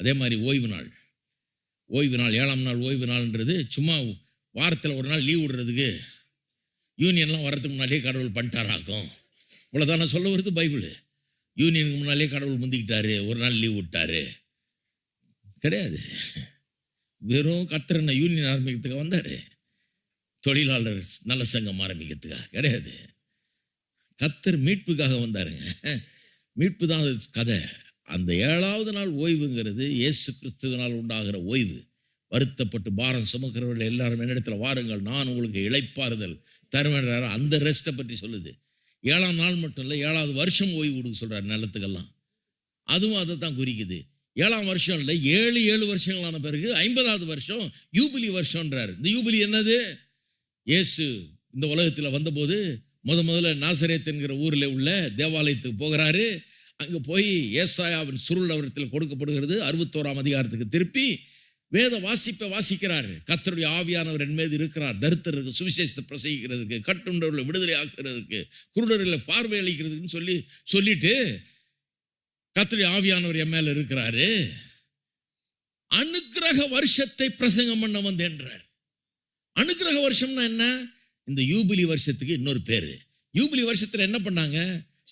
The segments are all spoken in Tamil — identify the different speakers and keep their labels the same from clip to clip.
Speaker 1: அதே மாதிரி ஓய்வு நாள். ஓய்வு நாள் ஏழாம் நாள் ஓய்வு நாள்ன்றது சும்மா வாரத்தில் ஒரு நாள் லீவ் விடுறதுக்கு யூனியன்லாம் வரதுக்கு முன்னாடியே கடவுள் பண்ணிட்டாராக்கும். இவ்வளோதானே சொல்ல வருது பைபிள். யூனியனுக்கு முன்னாலே கடவுள் முந்திக்கிட்டாரு ஒரு நாள் லீவ் விட்டாரு. கிடையாது. வெறும் கத்திரனை யூனியன் ஆரம்பிக்கிறதுக்காக வந்தார். தொழிலாளர் நல்ல சங்கம் ஆரம்பிக்கிறதுக்காக. கிடையாது. கத்தர் மீட்புக்காக வந்தாருங்க. மீட்பு தான் அது கதை. அந்த ஏழாவது நாள் ஓய்வுங்கிறது இயேசு கிறிஸ்துவனால் உண்டாகிற ஓய்வு. வருத்தப்பட்டு பாரம் சுமக்கிறவர்கள் எல்லாரும் என்னிடத்துல வாருங்கள் நான் உங்களுக்கு இழைப்பாறுதல் தருவேன்றார் அந்த ரெஸ்ட்டை பற்றி சொல்லுது. ஏழாம் நாள் மட்டும் இல்லை ஏழாவது வருஷம் ஓய்வு கொடுக்க சொல்கிறார் நிலத்துக்கெல்லாம். அதுவும் அதை தான் குறிக்குது. ஏழாம் வருஷம் இல்லை ஏழு ஏழு வருஷங்களான பிறகு ஐம்பதாவது வருஷம் யூபிலி வருஷம்ன்றாரு. இந்த யூபிலி என்னது? இயேசு இந்த உலகத்தில் வந்தபோது முத முதல்ல நாசரேத் என்கிற ஊரில் உள்ள தேவாலயத்துக்கு போகிறாரு. அங்கே போய் ஏசாயாவின் சுருள் அவரத்தில் கொடுக்கப்படுகிறது. அறுபத்தோராம் அதிகாரத்துக்கு திருப்பி வேத வாசிப்பை வாசிக்கிறார் கத்தருடைய ஆவியானவர் என் மீது இருக்கிறார். தரித்திரருக்கு சுவிசேஷத்தை பிரசங்கிக்கிறதுக்கு கட்டுண்டவர்களை விடுதலை ஆக்குறதுக்கு குருடர்களை பார்வை அளிக்கிறதுக்குன்னு சொல்லி சொல்லிட்டு கத்தருடைய ஆவியானவர் என் மேலே இருக்கிறாரு. அனுக்கிரக வருஷத்தை பிரசங்கம் பண்ண வந்தேன்றார். அனுக்கிரக வருஷம்னா என்ன? இந்த யூபிலி வருஷத்துக்கு இன்னொரு பேர். யூபிலி வருஷத்தில் என்ன பண்ணாங்க?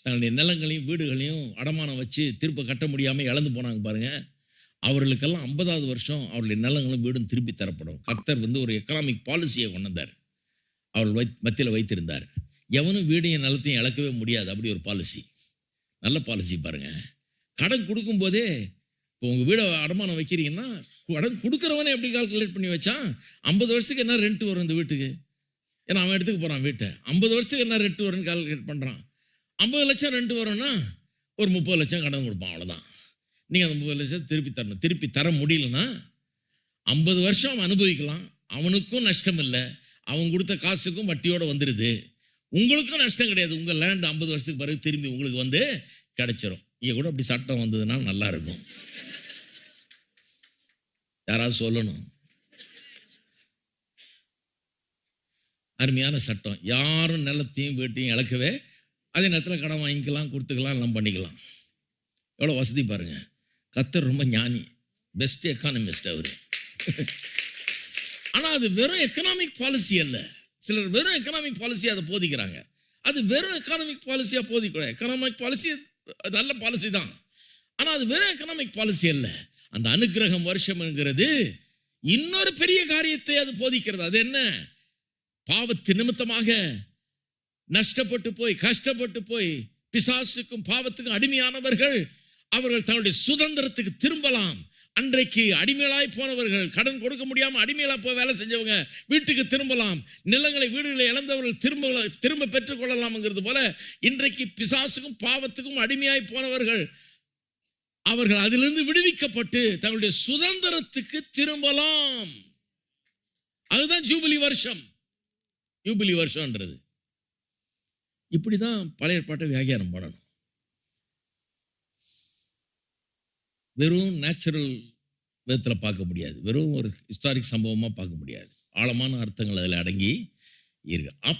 Speaker 1: தங்களுடைய நிலங்களையும் வீடுகளையும் அடமானம் வச்சு திருப்ப கட்ட முடியாமல் இழந்து போனாங்க பாருங்கள் அவர்களுக்கெல்லாம் ஐம்பதாவது வருஷம் அவருடைய நிலங்களும் வீடும் திருப்பி தரப்படும். கர்த்தர் வந்து ஒரு எக்கனாமிக் பாலிசியை கொண்டு வந்தார். அவர் வை மத்தியில் வைத்திருந்தார். எவனும் வீடையும் நிலத்தையும் இழக்கவே முடியாது. அப்படி ஒரு பாலிசி நல்ல பாலிசி பாருங்கள் கடன் கொடுக்கும்போதே இப்போ உங்கள் வீடை அடமானம் வைக்கிறீங்கன்னா கடன் கொடுக்குறவனே எப்படி கால்குலேட் பண்ணி வச்சான்? ஐம்பது வருஷத்துக்கு என்ன ரெண்ட் வரும் இந்த வீட்டுக்கு? ஏன்னா அவன் எடுத்துக்க போகிறான் வீட்டை. ஐம்பது வருஷத்துக்கு என்ன ரெண்ட் வரும்னு கால்குலேட் பண்ணுறான் ஐம்பது லட்சம் ரெண்டு வரும்னா ஒரு முப்பது லட்சம் கடன் கொடுப்பான் அவ்வளோதான் நீங்கள் அந்த முப்பது லட்சம் திருப்பி தரணும். திருப்பி தர முடியலன்னா ஐம்பது வருஷம் அவன் அனுபவிக்கலாம். அவனுக்கும் நஷ்டம் இல்லை. அவன் கொடுத்த காசுக்கும் வட்டியோடு வந்துடுது உங்களுக்கும் நஷ்டம் கிடையாது. உங்கள் லேண்ட் ஐம்பது வருஷத்துக்கு பிறகு திரும்பி உங்களுக்கு வந்து கிடச்சிரும். இங்கே கூட அப்படி சட்டம் வந்ததுன்னா நல்லா இருக்கும். யாராவது சொல்லணும்? அருமையான சட்டம். யாரும் நிலத்தையும் வீட்டையும் இழக்கவே அதே நேரத்தில் கடன் வாங்கிக்கலாம் கொடுத்துக்கலாம் எல்லாம் பண்ணிக்கலாம். எவ்வளோ வசதி பாருங்க. கத்தர் ரொம்ப ஞானி. பெஸ்ட் எக்கானமிஸ்ட் அவர். ஆனால் அது வெறும் எக்கனாமிக் பாலிசி அல்ல. சிலர் வெறும் எக்கனாமிக் பாலிசியை அதை போதிக்கிறாங்க. அது வெறும் எக்கனாமிக் பாலிசியாக போதிக்கூடாது எக்கனாமிக் பாலிசி நல்ல பாலிசி தான். ஆனால் அது வெறும் எக்கனாமிக் பாலிசி அல்ல. அந்த அனுக்கிரகம் வருஷம்ங்கிறது இன்னொரு பெரிய காரியத்தை அது போதிக்கிறது. அது என்ன? பாவத்து நிமித்தமாக நஷ்டப்பட்டு போய் கஷ்டப்பட்டு போய் பிசாசுக்கும் பாவத்துக்கும் அடிமையானவர்கள் அவர்கள் தன்னுடைய சுதந்திரத்துக்கு திரும்பலாம். அன்றைக்கு அடிமைகளாய் போனவர்கள் கடன் கொடுக்க முடியாமல் அடிமையாக போய் வேலை செஞ்சவங்க வீட்டுக்கு திரும்பலாம். நிலங்களை வீடுகளை இழந்தவர்கள் திரும்ப திரும்ப பெற்றுக்கொள்ளலாம்ங்கிறது போல இன்றைக்கு பிசாசுக்கும் பாவத்துக்கும் அடிமையாய் போனவர்கள் அவர்கள் அதிலிருந்து விடுவிக்கப்பட்டு தங்களுடைய சுதந்திரத்துக்கு திரும்பலாம். அதுதான் ஜூபிலி வருஷம். ஜூபிலி வருஷம்ன்றது. இப்படி தான் பழைய ஏற்பாட்டை வியாகியானம் பண்ணணும் வெறும் நேச்சுரல் விதத்தில் பார்க்க முடியாது. வெறும் ஒரு ஹிஸ்டாரிக் சம்பவமாக பார்க்க முடியாது. ஆழமான அர்த்தங்கள் அதில் அடங்கி இருக்கு. அப்